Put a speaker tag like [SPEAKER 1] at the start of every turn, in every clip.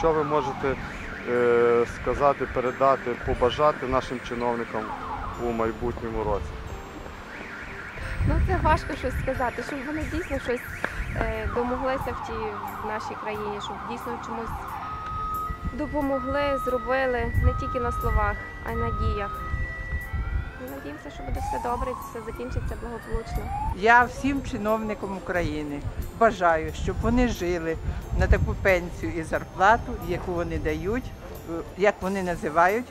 [SPEAKER 1] що ви можете е, сказати, передати, побажати нашим чиновникам у майбутньому році?
[SPEAKER 2] Ну це важко щось сказати, щоб вони дійсно щось е, домоглися в тій в нашій країні, щоб дійсно чомусь допомогли, зробили не тільки на словах, а й на діях. Надіємося, що буде все добре, і все закінчиться благополучно.
[SPEAKER 3] Я всім чиновникам України бажаю, щоб вони жили на таку пенсію і зарплату, яку вони дають, е, як вони називають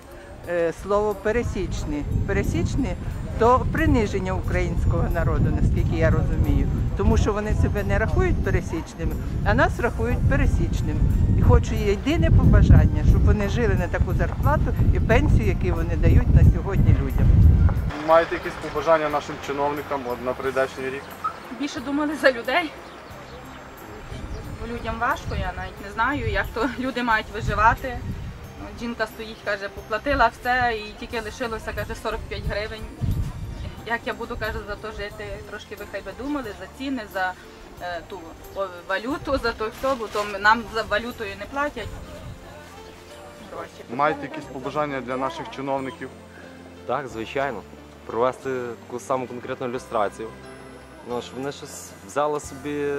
[SPEAKER 3] слово пересічний. Пересічний то приниження українського народу, наскільки я розумію. Тому що вони себе не рахують пересічними, а нас рахують пересічними. І хочу єдине побажання, щоб вони жили на таку зарплату і пенсію, яку вони дають на сьогодні людям.
[SPEAKER 1] Маєте якісь побажання нашим чиновникам от, на прийдешній рік?
[SPEAKER 4] більше думали за людей. Бо людям важко, я навіть не знаю, як то люди мають виживати. Жінка стоїть, каже, поплатила все і тільки лишилося, каже, 45 гривень. Як я буду, каже, за то жити, трошки ви хай би думали за ціни, за е, ту о, валюту, за той хто, бо то нам за валютою не платять. Гроші.
[SPEAKER 1] Маєте якісь побажання для наших чиновників?
[SPEAKER 5] Так, звичайно. Провести таку саму конкретну ілюстрацію. Ну, щоб вони щось взяли собі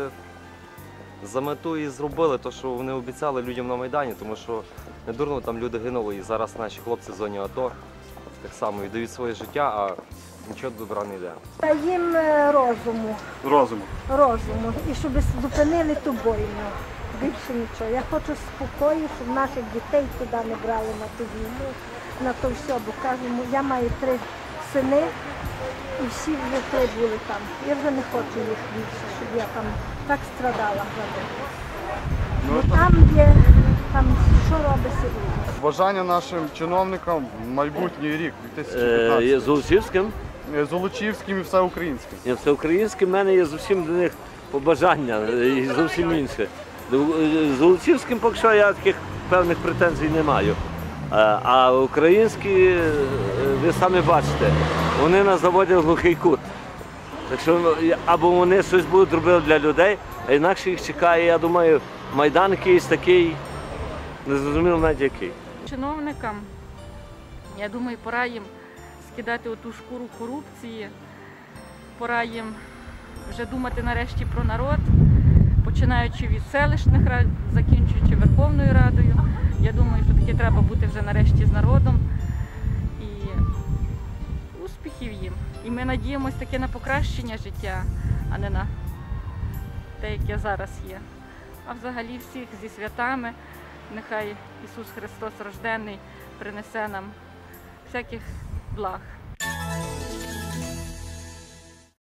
[SPEAKER 5] за мету і зробили те, що вони обіцяли людям на Майдані, тому що не дурно там люди гинули, і зараз наші хлопці в зоні АТО так само віддають своє життя, а нічого добра не йде.
[SPEAKER 6] Та їм е, розуму,
[SPEAKER 1] Розуму.
[SPEAKER 6] розуму, і щоб зупинили ту бойню. Більше нічого. Я хочу спокою, щоб наших дітей туди не брали на ту війну, на то все, бо кажемо, я маю три сини, і всі вже були там. Я вже не хочу їх більше, щоб я там так страдала.
[SPEAKER 1] Ну,
[SPEAKER 6] там є, там що робиться ужас.
[SPEAKER 1] Бажання нашим чиновникам в майбутній рік,
[SPEAKER 7] Е,
[SPEAKER 1] 2015.
[SPEAKER 7] Є Золочівським,
[SPEAKER 1] Е, Золочівським і всеукраїнським.
[SPEAKER 7] є всеукраїнським, в мене є зовсім до них побажання е, і зовсім інше. Е, Золочівським поки що я таких певних претензій не маю. Е, А українські, е, ви самі бачите, вони нас заводять глухий кут. Так що ну, або вони щось будуть робити для людей, а інакше їх чекає, я думаю, майдан якийсь такий, незрозуміло навіть який.
[SPEAKER 4] чиновникам, я думаю, пора їм скидати оту шкуру корупції, пора їм вже думати нарешті про народ, починаючи від селищних рад, закінчуючи Верховною Радою. Таки треба бути вже нарешті з народом. І успіхів їм. І ми надіємося таки на покращення життя, а не на те, яке зараз є. А взагалі всіх зі святами. Нехай Ісус Христос рождений принесе нам всяких благ.